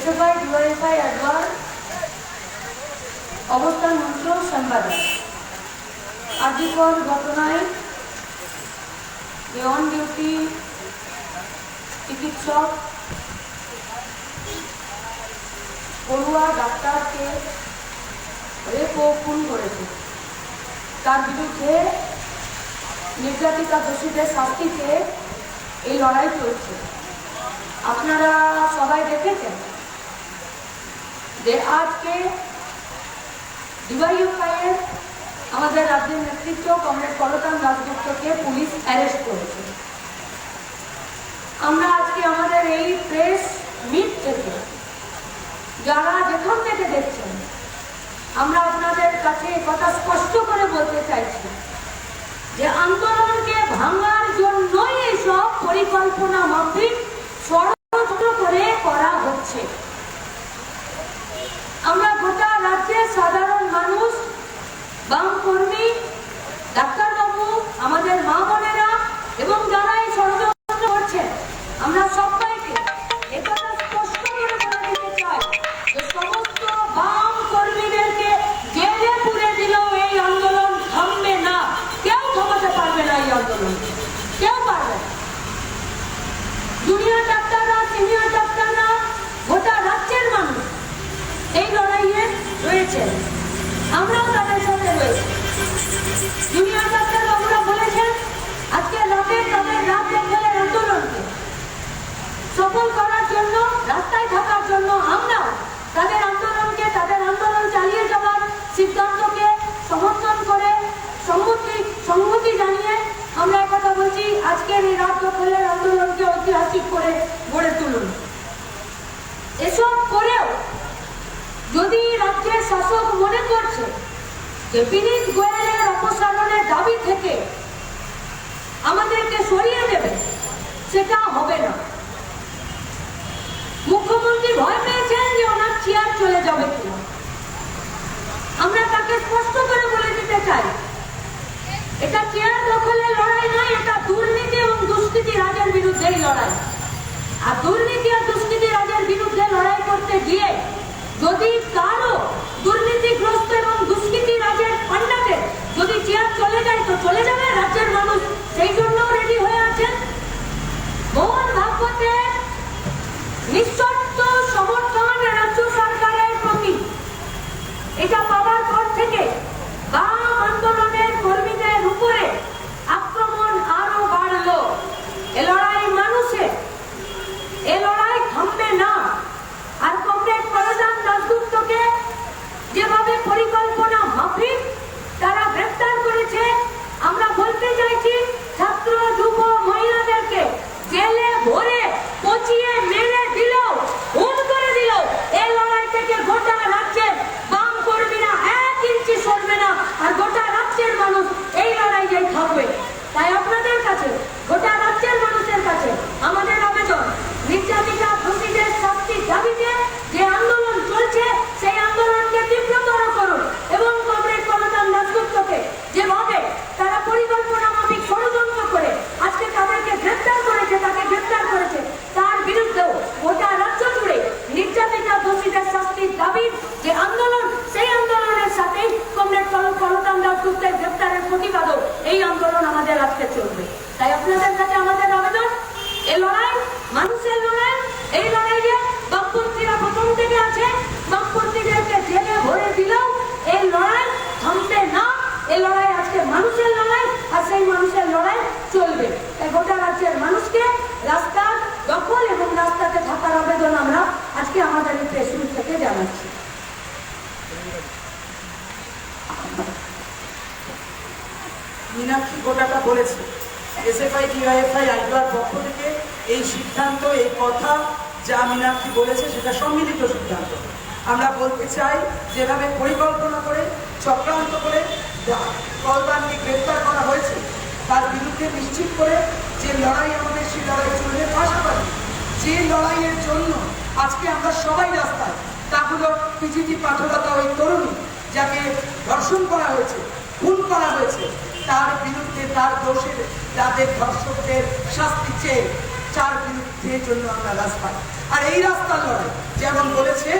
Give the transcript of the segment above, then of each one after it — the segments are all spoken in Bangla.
এসএফআই ডিওএফআই অ্যাডভার অবস্থান মন্ত্র সংবাদে আজিকর ঘটনায় অন ডিউটি চিকিৎসক পড়ুয়া ডাক্তারকে রেপ ও খুন করেছে। তার বিরুদ্ধে নির্যাতিতা দোষীদের শাস্তি চেয়ে এই লড়াই চলছে। আপনারা সবাই দেখেছেন? যে আজকে ডিওয়াইএফআইয়ের আমাদের রাজ্যের নেতৃত্ব কমরেড কলতান দাসগুপ্তকে পুলিশ অ্যারেস্ট করেছে। আমরা আজকে আমাদের এই প্রেস মিট থেকে যারা যেখান থেকে দেখছেন, আমরা আপনাদের কাছে কথা স্পষ্ট করে বলতে চাইছি যে আন্দোলনকে ভাঙার জন্যই এসব পরিকল্পনা মাফিক ষড়যন্ত্র করে করা হচ্ছে। আমরা কথা বলছি, আজকের আন্দোলনকে ঐতিহাসিক করে গড়ে তুলুন। এসব করেও যদি রাজ্যের শাসক মনে করছে যে গোয়েলের অপসারণের দাবি থেকে আমাদেরকে সরিয়ে দেবে, সেটা হবে না। মুখ্যমন্ত্রী ভয় পেয়েছেন যে ওনার চেয়ার চলে যাবে কিনা। আমরা তাকে স্পষ্ট করে বলে দিতে চাই, এটা চেয়ার দখলের লড়াই নয়, এটা দুর্নীতি এবং দুষ্কৃতি রাজের বিরুদ্ধেই লড়াই। আর দুর্নীতি আর দুষ্কৃতি রাজের বিরুদ্ধে লড়াই করতে গিয়ে যদি কারও জানাচ্ছি। মীনাক্ষী গোটাটা বলেছে, এসএফআই ডিওএফআই আইডার পক্ষ থেকে এই সিদ্ধান্ত, এই কথা যা মীনাক্ষী বলেছে, সেটা সম্মিলিত সিদ্ধান্ত। আমরা বলতে চাই, যেভাবে পরিকল্পনা করে, চক্রান্ত করে কলবানকে গ্রেপ্তার করা হয়েছে, তার বিরুদ্ধে নিশ্চিত করে যে লড়াই আমাদের সেই লড়াই চলবে পাশাপাশি, যে লড়াইয়ের জন্য আজকে আমরা সবাই রাস্তায় তা হলো পিজিটি পাঠদাতা ওই তরুণী যাকে ধর্ষণ করা হয়েছে, খুন করা হয়েছে, তার বিরুদ্ধে তার দোষের যাদের ধর্ষকদের শাস্তি চেয়ে চার বিরুদ্ধে জন্য আমরা রাস্তায় আর এই রাস্তার লড়াই, যেমন বলেছে,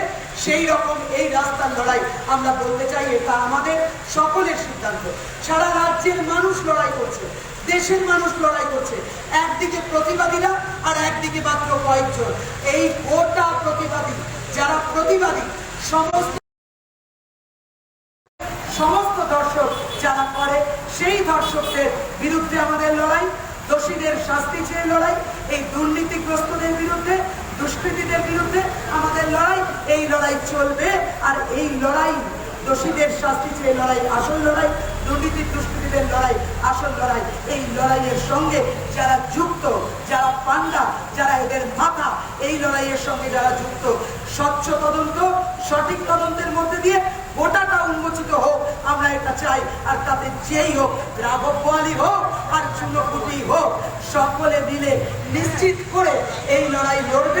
সেই রকম এই রাস্তার লড়াই আমরা বলতে চাই, এটা আমাদের সকলের সিদ্ধান্ত। সারা রাজ্যের মানুষ লড়াই করছে, দেশের মানুষ লড়াই করছে, একদিকে প্রতিবাদীরা আর একদিকে মাত্র কয়েকজন। এই গোটা প্রতিবাদী যারা প্রতিবাদী, সমস্ত সমস্ত দর্শক যারা করে সেই দর্শকদের বিরুদ্ধে আমাদের লড়াই, দোষীদের শাস্তি চেয়ে লড়াই, এই দুর্নীতিগ্রস্তদের বিরুদ্ধে, দুষ্কৃতীদের বিরুদ্ধে আমাদের লড়াই, এই লড়াই চলবে আর এই লড়াই দোষীদের শাস্তি চেয়ে লড়াই, আসল লড়াই, দুর্নীতি, দুষ্কৃতীদের লড়াই, আসল লড়াই, এই লড়াইয়ের সঙ্গে যারা যুক্ত পান্ডা যারা এদের মাথা, এই লড়াইয়ের সঙ্গে যারা যুক্ত, স্বচ্ছ তদন্ত, সঠিক তদন্তের মধ্যে দিয়ে গোটাটা উন্মোচিত হোক, আমরা এটা চাই। আর তাতে যেই হোক, রাঘব বোয়ালি হোক, আর চুনকুটি হোক, সকলে মিলে নিশ্চিত করে এই লড়াই লড়বেন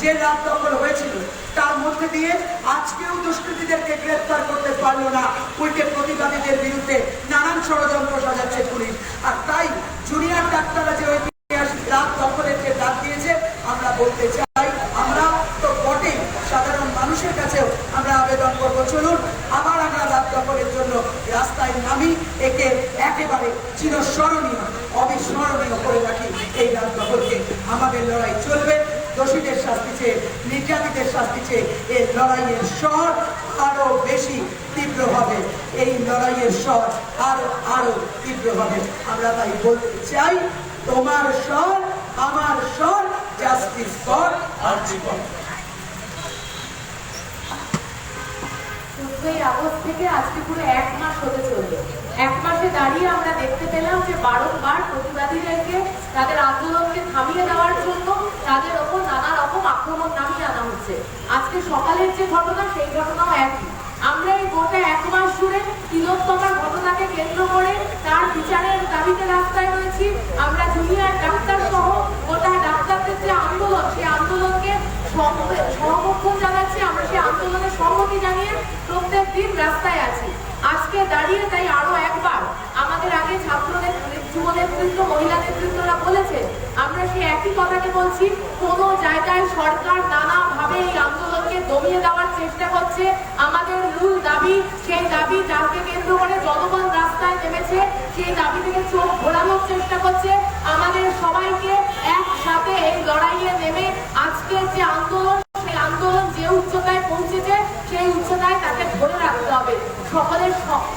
যে রাত দখল হয়েছিল, তার মধ্যে দিয়ে আজকেও দুষ্কৃতীদেরকে গ্রেপ্তার করতে পারল না। উল্টে প্রতিবাদীদের বিরুদ্ধে নানান ষড়যন্ত্র সাজাচ্ছে পুলিশ। আর তাই জুনিয়র ডাক্তাররা যে ঐতিহাসিক রাত দখলের যে ডাক দিয়েছে, আমরা বলতে চাই, আমরা তো বটেই সাধারণ মানুষের কাছেও আমরা আবেদন করব। চলুন, আবার আমরা রাত দখলের জন্য রাস্তায় নামি, একে একেবারে চিরস্মরণীয়, অবিস্মরণীয় করে রাখি এই রাত দখলকে। আমাদের লড়াই চলবে। দোষীদের শাস্তি চেয়ে নির্যাতিতের শাস্তি চেয়ে এই লড়াইয়ের স্বর আরও বেশি তীব্র হবে। এই লড়াইয়ের স্বর আরও আরও তীব্র হবে। আমরা তাই বলতে চাই, তোমার স্বর, আমার স্বর জাস্টিস ফর আর জীবন চোদ্দই আগস্ট থেকে আজকে পুরো এক মাস হতে চলবে এক মাসে দাঁড়িয়ে আমরা দেখতে পেলাম যে বারংবার প্রতিবাদীদেরকে তাদের আন্দোলনকে থামিয়ে দেওয়ার জন্য তাদের ওপর নানা রকম আক্রমণ নামিয়ে আনা হচ্ছে। আজকে সকালের যে ঘটনা, সেই ঘটনাও একই। আমরা এই গোটা এক মাস জুড়ে তিলোত্তমার ঘটনাকে কেন্দ্র করে তার বিচারের দাবিতে রাস্তায় রয়েছি। আমরা জুনিয়র ডাক্তার সহ গোটা ডাক্তারদের যে আন্দোলন, সেই আন্দোলনকে সম- সমর্থন জানাচ্ছি। আমরা সেই আন্দোলনে সম্মতি জানিয়ে প্রত্যেক দিন রাস্তায় আছি। আজকে দাঁড়িয়ে তাই আরও একবার আমাদের আগে ছাত্রদের মহিলা নেতৃত্বরা বলেছে, আমরা সেই একই কথাকে বলছি, কোনো জায়গায় সরকার নানাভাবে এই আন্দোলনকে দমিয়ে দেওয়ার চেষ্টা করছে। আমাদের মূল দাবি, সেই দাবি যাকে কেন্দ্র করে জনগণ রাস্তায় নেমেছে, সেই দাবি থেকে চোখ ঘোরানোর চেষ্টা করছে। আমাদের সবাইকে একসাথে এই লড়াইয়ে নেমে আজকের যে আন্দোলন, সেই আন্দোলন যে উচ্চতায় পৌঁছেছে, সেই উচ্চতায় তাকে ধরে রাখতে হবে। সকলের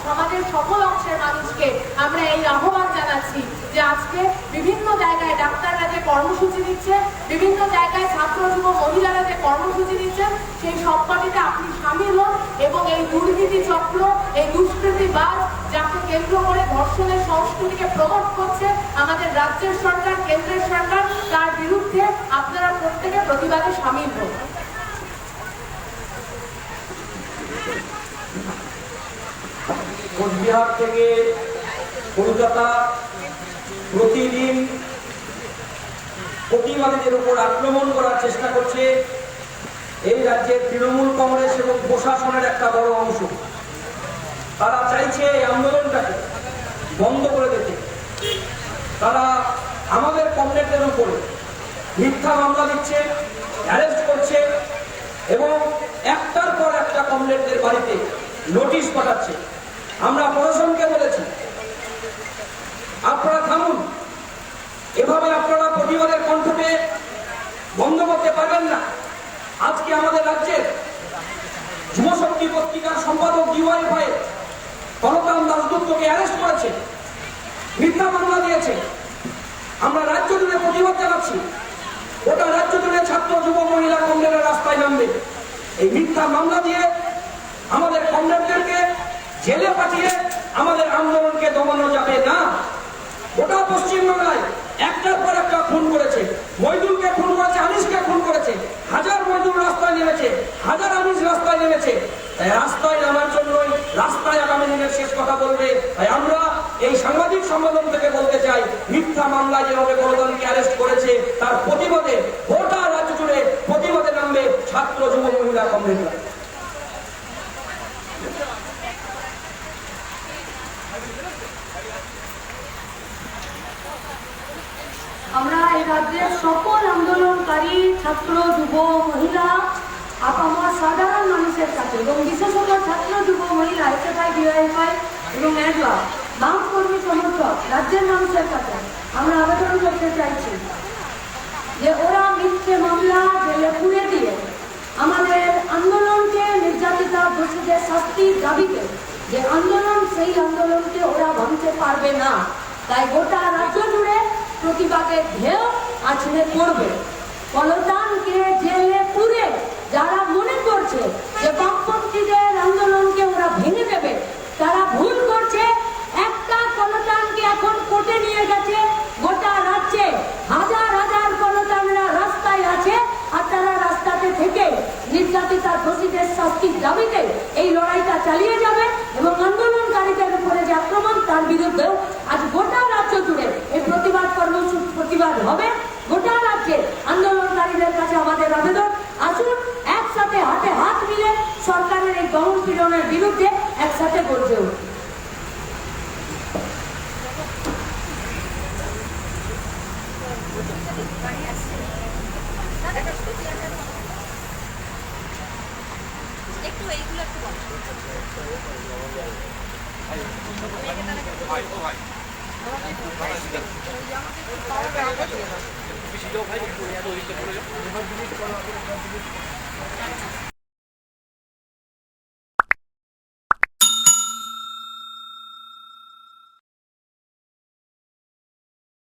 সমাজের সকল অংশের মানুষকে আমরা এই আহ্বান যে আজকে বিভিন্ন জায়গায় ডাক্তাররা যে কর্মসূচি দিচ্ছে, বিভিন্ন জায়গায় ছাত্র যুব মহিলারা যে কর্মসূচি দিচ্ছেন সেই সবকটিতে আপনি সামিল হন এবং এই দুর্নীতি চক্র, এই দুষ্কৃতিবাদ যাকে কেন্দ্র করে ধর্ষণের সংস্কৃতিকে প্রমোট করছে আমাদের রাজ্যের সরকার, কেন্দ্রের সরকার, তার বিরুদ্ধে আপনারা প্রত্যেকে প্রতিবাদে সামিল হন। কোচবিহার থেকে কলকাতা প্রতিদিন প্রতিবাদীদের উপর আক্রমণ করার চেষ্টা করছে এই রাজ্যের তৃণমূল কংগ্রেস এবং প্রশাসনের একটা বড় অংশ। তারা চাইছে এই আন্দোলনটাকে বন্ধ করে দিতে। তারা আমাদের কমরেডদের উপরে মিথ্যা মামলা দিচ্ছে, অ্যারেস্ট করছে এবং একটার পর একটা কমরেডদের বাড়িতে নোটিশ পাঠাচ্ছে। আমরা প্রশাসনকে বলেছি, আপনারা এভাবে আপনারা প্রতিবাদের কণ্ঠকে বন্ধ করতে পারবেন না। আজকে আমাদের রাজ্যের যুবশক্তি পত্রিকার সম্পাদক ডিওয়াই ভাই কলকাম দাসগুপ্তকে অ্যারেস্ট করেছে, মিথ্যা মামলা দিয়েছে। আমরা রাজ্য জুড়ে প্রতিবাদ জানাচ্ছি। গোটা রাজ্য জুড়ে ছাত্র, যুব, মহিলা কংগ্রেসের রাস্তায় নামবে। এই মিথ্যা মামলা দিয়ে আমাদের কংগ্রেসদেরকে জেলে পাঠিয়ে আমাদের আন্দোলনকে দমানো যাবে না গোটা পশ্চিমবাংলায় একটার পর একটা খুন করেছে। মইদুলকে খুন করেছে, আনিসকে খুন করেছে। হাজার মইদুল রাস্তায় নেমেছে, হাজার আনিস রাস্তায় নেমেছে। তাই রাস্তায় নামার জন্যই রাস্তায় আগামী দিনের শেষ কথা বলবে। তাই আমরা এই সাংবাদিক সম্মেলন থেকে বলতে চাই, মিথ্যা মামলায় যেভাবে গণতন্ত্রকে অ্যারেস্ট করেছে, তার প্রতিবাদে গোটা রাজ্য জুড়ে প্রতিবাদে নামবে ছাত্র যুব মহিলা কংগ্রেসরা আমরা এই রাজ্যের সকল আন্দোলনকারী ছাত্র যুব মহিলা আপামর সাধারণ মানুষের কাছে এবং বিশেষত ছাত্র যুব মহিলা এসএফআই ডিওএফআই এবং অ্যাডওয়া বাম কর্মী সমর্থক, রাজ্যের মানুষের কাছে আমরা আবেদন করতে চাইছি যে ওরা মিথ্যে মামলা জেলে পুড়ে দিয়ে আমাদের আন্দোলনকে নির্যাতিতা দোষীদের শাস্তির দাবিতে যে আন্দোলন, সেই আন্দোলনকে ওরা ভাঙতে পারবে না। তাই গোটা রাজ্য জুড়ে প্রতিবাদের ঢেউ আছড়ে পড়বে। পলতানকে জেলে পুরে যারা মনে করছে যে বামপন্থীদের আন্দোলনকে ওরা ভেঙে দেবে তারা ভুল করছে একটা কলতানকে এখন কোর্টে নিয়ে গেছে গোটা রাজ্যে হাজার হাজার কলতানরা রাস্তায় আছে আর তারা রাস্তাতে থেকে নির্যাতিতা দোষীদের শাস্তির দাবিতে এই লড়াইটা চালিয়ে যাবে এবং আন্দোলনকারীদের উপরে যে আক্রমণ তার বিরুদ্ধেও আজ গোটা রাজ্য জুড়ে এই প্রতিবাদ কর্মসূচি প্রতিবাদ হবে গোটা রাজ্যে আন্দোলনকারীদের কাছে আমাদের আবেদন আসুন একসাথে হাতে হাত মিলে সরকারের এই দমন পীড়নের বিরুদ্ধে একসাথে গর্জে উঠি একটু এইগুলো একটু বলো।